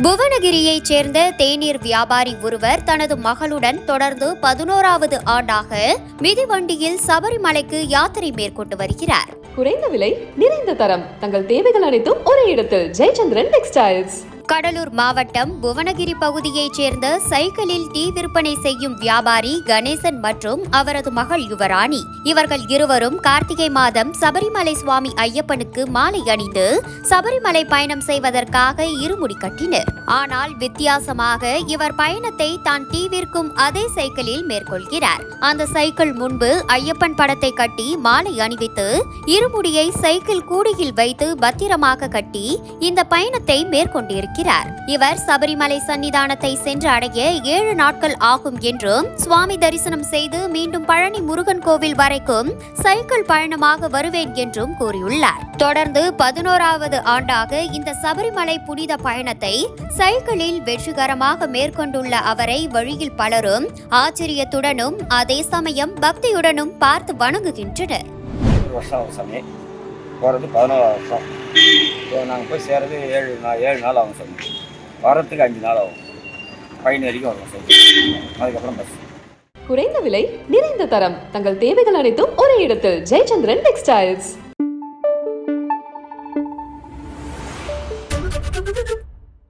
புவனகிரியைச் சேர்ந்த தேநீர் வியாபாரி ஒருவர் தனது மகளுடன் தொடர்ந்து பதினோராவது ஆண்டாக மிதிவண்டியில் சபரிமலைக்கு யாத்திரை மேற்கொண்டு வருகிறார். குறைந்த விலை நிறைந்த தரம். தங்கள் தேவைகள் அனைத்தும் ஒரே இடத்தில். ஜெயச்சந்திரன் டெக்ஸ்டைல்ஸ் கடலூர் மாவட்டம் புவனகிரி பகுதியைச் சேர்ந்த சைக்கிளில் டீ விற்பனை செய்யும் வியாபாரி கணேசன் மற்றும் அவரது மகள் யுவராணி. இவர்கள் இருவரும் கார்த்திகை மாதம் சபரிமலை சுவாமி ஐயப்பனுக்கு மாலை அணிந்து சபரிமலை பயணம் செய்வதற்காக இருமுடி கட்டினர். ஆனால் வித்தியாசமாக இவர் பயணத்தை தான் டீ விற்கும் அதே சைக்கிளில் மேற்கொள்கிறார். அந்த சைக்கிள் முன்பு ஐயப்பன் படத்தை கட்டி மாலை அணிவித்து இருமுடியை சைக்கிள் கூடியில் வைத்து பத்திரமாக கட்டி இந்த பயணத்தை மேற்கொண்டிருக்கிறார். இவர் சபரிமலை சன்னிதானத்தை சென்று அடைய ஏழு நாட்கள் ஆகும் என்றும் சுவாமி தரிசனம் செய்து மீண்டும் பழனி முருகன் கோவில் வரைக்கும் சைக்கிள் பயணமாக வருவேன் என்றும் கூறியுள்ளார். தொடர்ந்து பதினோராவது ஆண்டாக இந்த சபரிமலை புனித பயணத்தை சைக்கிளில் வெற்றிகரமாக மேற்கொண்டுள்ள அவரை வழியில் பலரும் ஆச்சரியத்துடனும் அதே சமயம் பக்தியுடனும் பார்த்து வணங்குகின்றனர். போகிறது பதினோரு வருஷம் நாங்கள் போய் சேர்றது ஏழு நாள் ஏழு நாள் ஆகும் சார். வரத்துக்கு அஞ்சு நாள் ஆகும். பயணி வரைக்கும் வரும் சார். அதுக்கப்புறம் பஸ் குறைந்த விலை நிறைந்த தரம். தங்கள் தேவைகள் அனைத்தும் ஒரே இடத்தில். ஜெயச்சந்திரன் டெக்ஸ்டைல்ஸ்